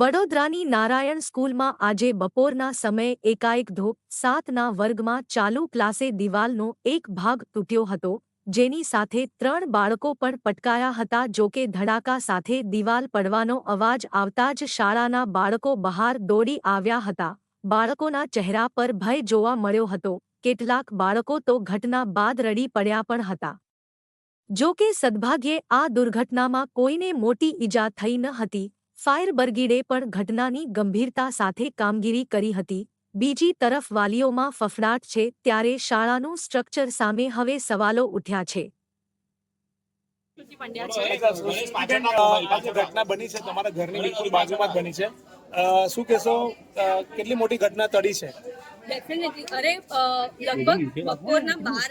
વડોદરાની નારાયણ સ્કૂલમાં આજે બપોરના સમયે એકાએક ધો સાતના વર્ગમાં ચાલુ ક્લાસે દિવાલનો એક ભાગ તૂટ્યો હતો, જેની સાથે ત્રણ બાળકો પણ પટકાયા હતા જોકે ધડાકા સાથે દિવાલ પડવાનો અવાજ આવતા જ શાળાના બાળકો બહાર દોડી આવ્યા હતા. બાળકોના ચહેરા પર ભય જોવા મળ્યો હતો. કેટલાક બાળકો તો ઘટના બાદ રડી પડ્યા પણ હતા. જો કે સદભાગ્યે આ દુર્ઘટનામાં કોઈને મોટી ઈજા થઈ ન હતી. ફાયર બ્રિગેડે પણ ઘટનાની ગંભીરતા સાથે કામગીરી કરી હતી. બીજી તરફ વાલીઓમાં ફફડાટ છે ત્યારે શાળાનું સ્ટ્રક્ચર સામે હવે સવાલો ઉઠ્યા છે. ઘટના બની છે. તમારા ઘરની બિલકુલ બાજુમાં જ બની છે. શું કહેશો? કેટલી મોટી ઘટના તડી છે? ડેફિનેટલી અરે લગભગ બપોરના બાર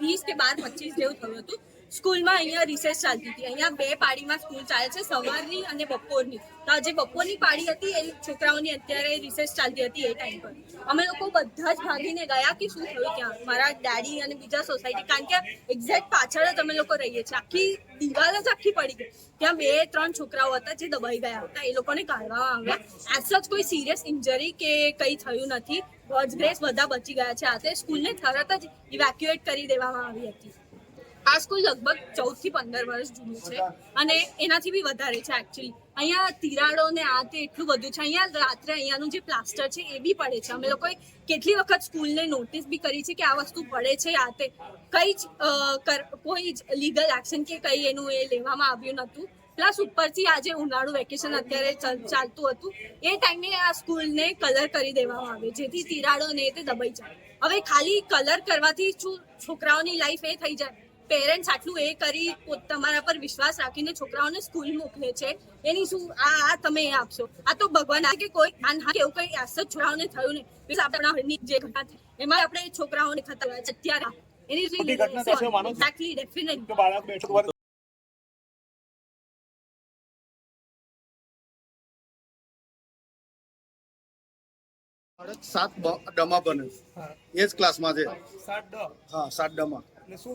વીસ કે બાર પચીસ જેવું થયું હતું. સ્કૂલમાં અહીંયા રિસેસ ચાલતી હતી. અહીંયા બે પાડીમાં સ્કૂલ ચાલે છે, સવારની અને બપોરની. તો આજે બપોરની પાડી હતી, એ છોકરાઓની અત્યારે રિસેસ ચાલતી હતી એ ટાઈમ પર. અમે લોકો બધા જ ભાગીને ગયા કે શું થયું ત્યાં મારા ડેડી અને બીજા સોસાયટી કારણ કે એક્ઝેક્ટ પાછળ જ અમે લોકો રહીએ છીએ. આખી દિવાલ જ આખી પડી ગઈ. ત્યાં બે, ત્રણ છોકરાઓ હતા જે દબાઈ ગયા હતા. એ લોકોને કાઢવામાં આવ્યા. એઝ સચ કોઈ સિરિયસ ઇન્જરી કે કંઈ થયું નથી. ગોડ્સ ગ્રેસ બધા બચી ગયા છે. આ તે સ્કૂલને તરત જ ઇવેક્યુએટ કરી દેવામાં આવી હતી. આ સ્કૂલ લગભગ ચૌદથી પંદર વર્ષ જૂની છે અને એનાથી બી વધારે છે એકચ્યુઅલી અહીંયા તિરાડો ને આ તે એટલું બધું છે. અહીંયા રાત્રે અહીંયાનું જે પ્લાસ્ટર છે એ બી પડે છે. અમે લોકોએ કેટલી વખત સ્કૂલને નોટિસ બી કરી છે કે આ વસ્તુ પડે છે આ તે કઈ જ કોઈ જ લીગલ એક્શન કે કઈ એનું એ લેવામાં આવ્યું નહોતું. પ્લસ ઉપરથી આજે ઉનાળુ વેકેશન અત્યારે ચાલતું હતું. એ ટાઈમે આ સ્કૂલને કલર કરી દેવામાં આવે જેથી તિરાડો ને તે દબાઈ જાય. હવે ખાલી કલર કરવાથી છોકરાઓની લાઈફ એ થઈ જાય. પેરેન્ટ્સ આટલું એ કરી તમારા પર વિશ્વાસ રાખીને છોકરાઓને સ્કૂલ મોકલે છે. એની શું આ આ તમે એ આપશો. આ તો ભગવાન કે કોઈ હા કે એવું કઈ આસ જ છોકરાઓને થયું ને બસ આપણા ઘરની જે ઘટના થઈ એમાં આપણે છોકરાઓને થતા હોય છે અત્યારે. એની? એક્ઝેક્ટલી બાળક સાત ડમા બને. એ જ ક્લાસમાં છે. સાત ડ. હા સાત ડમા?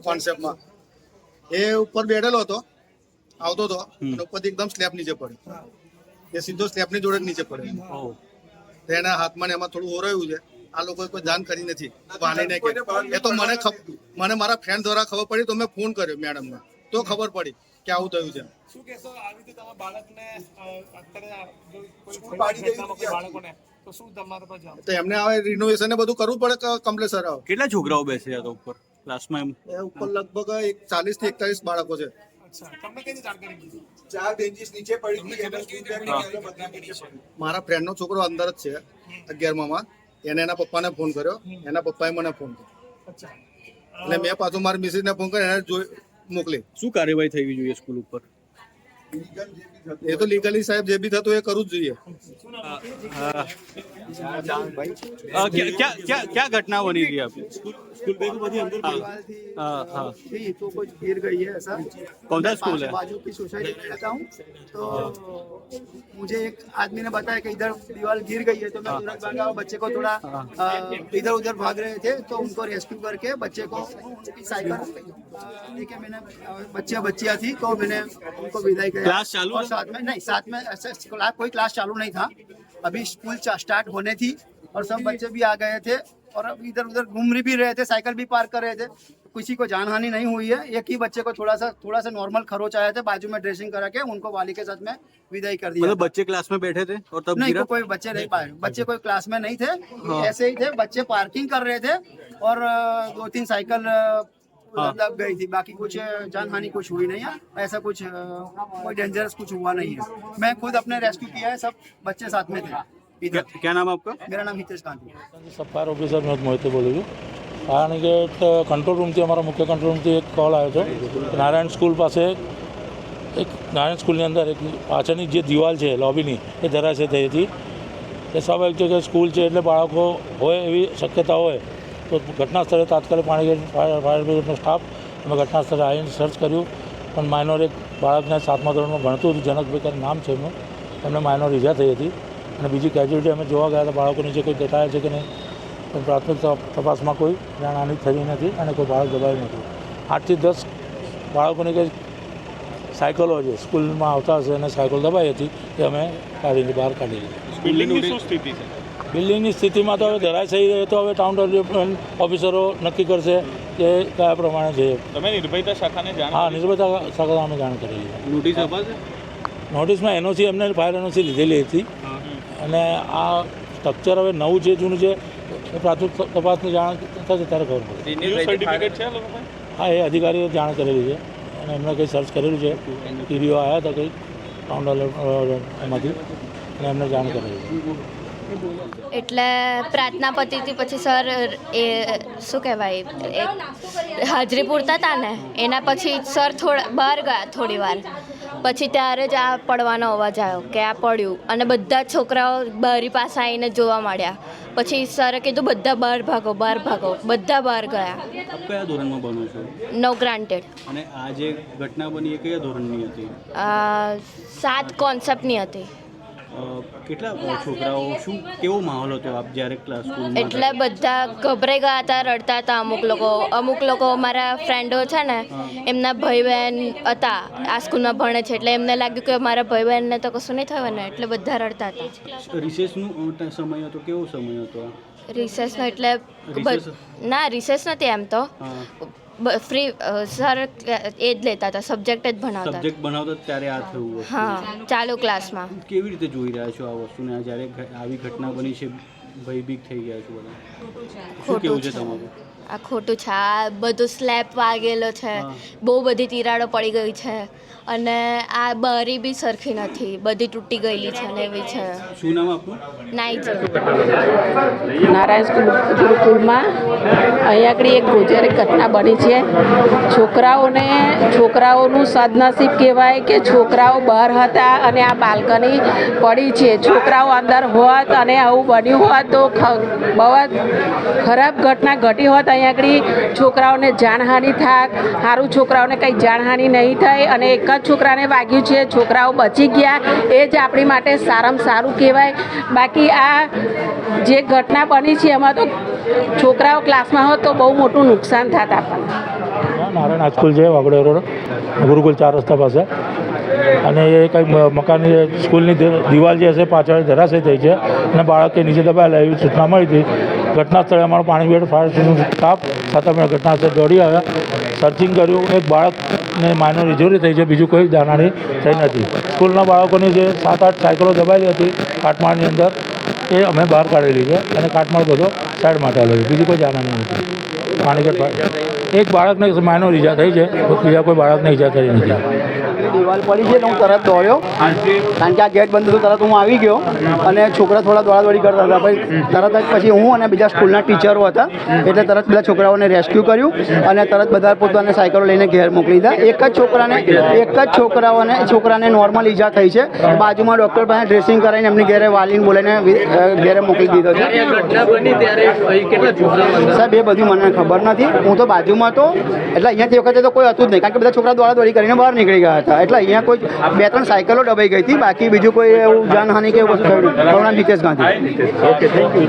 કોન્સેપ્ટમાં એ ઉપર બેઠેલો હતો આવતો હતો અને ઉપરથી એકદમ સ્લેબ નીચે પડ્યો. એ સીધો સ્લેબની જોડે નીચે પડ્યો. એના હાથમાં ને એમાં થોડું ઓરાયું છે. આ લોકોએ કોઈ જાણ કરી નથી. વાલીને કે એ તો મને ખબર મને મારા ફ્રેન્ડ દ્વારા ખબર પડી તો મેં ફોન કર્યો મેડમને. તો ખબર પડી કે આવું થયું છે. શું કહેશો? આ રીતે તમારા બાળકને અત્યારે ઘટનામાં બાળકોને તો શું તમારા પર તો એમને હવે રિનોવેશન ને બધું કરવું પડે કમ્પલેસર આવે. કેટલા છોકરાઓ બેસે આ તો ઉપર? ક્લાસમાં એમ. એ ઉપર લગભગ એક ચાલીસથી એકતાલીસ બાળકો છે. મારા ફ્રેન્ડ નો ચાર બેન્ચીસ નીચે પડી છોકરો અંદર જ છે અગિયારમાં એને એના પપ્પાને ફોન કર્યો. એના પપ્પાએ મને ફોન કર્યો. એટલે મેં પાછો મારી મિસિસને ફોન કર્યો એને જોઈ મોકલી. શું કાર્યવાહી થવી જોઈએ સ્કૂલ ઉપર? એ તો લીગલી સાહેબ જે બી થતું એ કરવું જ જોઈએ અ, क्या क्या क्या क्या घटना बनी थी आपकी स्कूल स्कूल बैग बधी अंदर हाँ हाँ थी तो कुछ गिर गई है ऐसा कौन सा स्कूल है बाजू की सोसाइटी में रहता हूँ तो मुझे एक आदमी ने बताया कि इधर दीवार गिर गई है तो मैं तुरंत भागा और बच्चे को थोड़ा अ, इधर उधर भाग रहे थे तो उनको रेस्क्यू करके बच्चे को उसकी साइकिल अ, लेके मैंने अ, बच्चे बच्चियाँ थी तो मैंने उनको विदाई किया क्लास चालू और था? साथ में नहीं साथ में ऐसे क्लास कोई क्लास चालू नहीं था। अभी स्कूल स्टार्ट होने थी और सब बच्चे भी आ गए थे और अब इधर उधर घूम भी रहे थे साइकिल भी पार्क कर रहे थे। किसी को जान हानि नहीं हुई है। एक ही बच्चे को थोड़ा सा थोड़ा सा नॉर्मल खरोच आया था बाजू में ड्रेसिंग करा के उनको वाली के साथ में विदाई कर दिया मतलब बच्चे क्लास में बैठे थे और तब नहीं को कोई बच्चे नहीं पाए। बच्चे कोई क्लास में नहीं थे। ऐसे ही थे बच्चे पार्किंग कर रहे थे और दो तीन साइकिल अ, दब गई थी बाकी कुछ अ, जान हानि कुछ हुई नहीं है ऐसा कुछ अ, कोई डेंजरस कुछ हुआ नहीं है मैं खुद अपने रेस्क्यू किया है सब बच्चे साथ में थे क्या, इधर क्या नाम आपका मेरा नाम Hitesh Gandhi sub fire officer મેં મોહિતે બોલું છું કારણ કે કંટ્રોલ રૂમથી અમારા મુખ્ય કંટ્રોલ રૂમથી એક કોલ આવ્યો હતો કે નારાયણ સ્કૂલ પાસે એક નારાયણ સ્કૂલની અંદર એક પાછળની જે દિવાલ છે લોબીની એ ધરાશય થઈ હતી એ સ્વાભાવિક છે કે સ્કૂલ છે એટલે બાળકો હોય એવી શક્યતા હોય તો ઘટના સ્થળે તાત્કાલિક પાણી ફાયર ફાયર બ્રિગેડનો સ્ટાફ અમે ઘટના સ્થળે આવીને સર્ચ કર્યું. પણ માઇનોર એક બાળકને સાતમા ધોરણમાં ભણતું હતું. જનકભાઈ કરીને નામ છે એમનું. એમને માઇનોર ઈજા થઈ હતી. અને બીજી કેજ્યુલિટી અમે જોવા ગયા હતા. બાળકોની જે કોઈ દેખાયા છે કે નહીં પણ પ્રાથમિક તપાસમાં કોઈ જાણહાની થઈ નથી અને કોઈ બાળક દબાયું નથી. આઠથી દસ બાળકોની કંઈ સાયકલો છે સ્કૂલમાં આવતા હશે અને સાયકલ દબાઈ હતી એ અમે કાઢીને બહાર કાઢી લીધી. શું સ્થિતિ છે? બિલ્ડિંગની સ્થિતિમાં તો હવે ધરાશયી રહે તો હવે ટાઉન ડેવલપમેન્ટ ઓફિસરો નક્કી કરશે કે કયા પ્રમાણે છે. તમે નિર્ભયતા શાખાને જાણ હા નિર્ભયતા શાખા અમે જાણ કરી છે? નોટિસ અપાશે નોટિસમાં એનઓસી એમને ફાયર એનઓસી લીધેલી હતી. અને આ સ્ટ્રક્ચર હવે નવું છે જૂનું છે એ પ્રાથમિક તપાસની જાણ થશે ત્યારે ખબર પડે. સર્ટિફિકેટ છે આ લોકો પાસે? હા એ અધિકારીઓ જાણ કરેલી છે. અને એમને કંઈ સર્ચ કરેલું છે. ટીડીઓ આવ્યા હતા કંઈ ટાઉન ડેવલપમેન્ટ એમાંથી. અને એમને જાણ કરેલી છે. એટલે પ્રાર્થના પતિથી પછી સર એ શું કહેવાય હાજરી પૂરતા હતા ને એના પછી સર થોડા બહાર ગયા થોડી વાર. પછી ત્યારે જ આ પડવાનો અવાજ આવ્યો કે આ પડ્યું. અને બધા છોકરાઓ બારી પાસે આવીને જોવા માંડ્યા. પછી સરે કીધું બધા બહાર ભાગો બહાર ભાગો. બધા બહાર ગયા. કયા ધોરણમાં ભણો છો? નો ગ્રાન્ટેડ અને આ જે ઘટના બની એ કયા ધોરણની હતી? સાત કોન્સેપ્ટની હતી. કેટલા છોકરાઓ શું કેવો માહોલ હતો આપ જ્યારે ક્લાસ એટલે બધા ગભરાઈ ગયા હતા રડતા હતા અમુક લોકો. અમુક લોકો મારા ફ્રેન્ડો છે ને એમના ભાઈ બહેન હતા. આ સ્કૂલમાં ભણે છે એટલે એમને લાગ્યું કે મારા ભાઈ બહેનને તો કશું નહીં થયું ને એટલે બધા રડતા હતા. રિસેસનું સમય હતો કેવો સમય હતો? રિસેસનો એટલે ના રિસેસ નથી એમ તો. ફ્રી સર એ જ લેતા હતા સબ્જેક્ટ જ ભણાવતા. સબ્જેક્ટ ભણાવતા ત્યારે આ થયું હા ચાલુ ક્લાસમાં કેવી રીતે જોઈ રહ્યા છો આ વસ્તુને? આ જ્યારે આવી ઘટના બની છે ભયભીત થઈ ગયા છો બધા. શું કેવું છે. તમારું? આ ખોટું છે. આ બધું સ્લેબ વાગેલો છે. બહુ બધી તિરાડો પડી ગઈ છે. અને આ બારી બી સરખી નથી. બધી તૂટી ગયેલી છે ને એવી છે. શું નામ આપનું? નાઈજર છે નારાયણ સ્કૂલ ગુરુકુળમાં અહીંયા આગળ એક ગુજરાતી ઘટના બની છે. છોકરાઓને છોકરાઓનું સદનસીબ કહેવાય કે છોકરાઓ બહાર હતા અને આ બાલ્કની પડી છે. છોકરાઓ અંદર હોત અને આવું બન્યું હોત તો બહુ જ ખરાબ ઘટના ઘટી હોત. અહીંયા આગળ, છોકરાઓને જાનહાનિ થાક. સારું છોકરાઓને કંઈ જાનહાનિ નહીં થાય અને એક જ છોકરાને વાગ્યું છે, છોકરાઓ બચી ગયા. એ જ આપણી માટે સારામાં સારું કહેવાય. બાકી આ જે ઘટના બની છે, એમાં તો છોકરાઓ ક્લાસમાં હોત તો બહુ મોટું નુકસાન થાત આપણને. નારાયણ હાઈસ્કૂલ છે વાગડે રોડ ગુરુકુલ ચાર રસ્તા પાસે. અને એ કંઈક મકાન સ્કૂલની દિવાલ જે હશે, પાછળ ધરાશય થઈ છે. અને બાળકે નીચે દબાયેલા એવી સૂચના મળી હતી. ઘટના સ્થળે અમારો પાણીબેડ ફાયર સ્ટેશન સ્ટાફ સાથે અમે ઘટના સ્થળે દોડી આવ્યા. સર્ચિંગ કર્યું, એક બાળકને માઇનોર ઇન્જરી થઈ છે, બીજું કોઈ જાનહાની થઈ નથી. સ્કૂલના બાળકોની જે સાત આઠ સાયકલો દબાયેલી હતી કાટમાળની અંદર, એ અમે બહાર કાઢેલી છે અને કાટમાળ બધો સાઈડમાં આવેલો છે, બીજું કોઈ જાનહાની નથી. પાણીગઢ એક બાળકને માનો ઈજા થઈ છે બીજા કોઈ બાળકને ઈજા થઈ નથી. દિવાલ પડી છે હું તરત દોડ્યો. કારણ કે આ ગેટ બંધ હતું તરત હું આવી ગયો. અને છોકરા થોડા દોડાદોડી કરતા હતા. પછી તરત જ પછી હું અને બીજા સ્કૂલના ટીચરો હતા એટલે તરત બધા છોકરાઓને રેસ્ક્યુ કર્યું અને તરત બધા પોતાને સાયકલો લઈને ઘેર મોકલી દીધા. એક જ છોકરાને એક જ છોકરાઓને છોકરાને નોર્મલ ઈજા થઈ છે. બાજુમાં ડૉક્ટર પાસે ડ્રેસિંગ કરાવીને એમની ઘેરે વાલીને બોલાવીને ઘેરે મોકલી દીધો છે. સાહેબ એ બધું મને ખબર નથી. હું તો બાજુમાં તો એટલે અહીંયાથી વખતે તો કોઈ હતું જ નહીં. કારણ કે બધા છોકરા દોડા દોડી કરીને બહાર નીકળી ગયા હતા. એટલે અહીંયા કોઈ બે ત્રણ સાયકલો ડબાઈ ગઈ હતી. બાકી બીજું કોઈ એવું જાનહાનિ કે એવું કશું થયું નહીં. મારું નામ Hitesh Gandhi. Okay thank you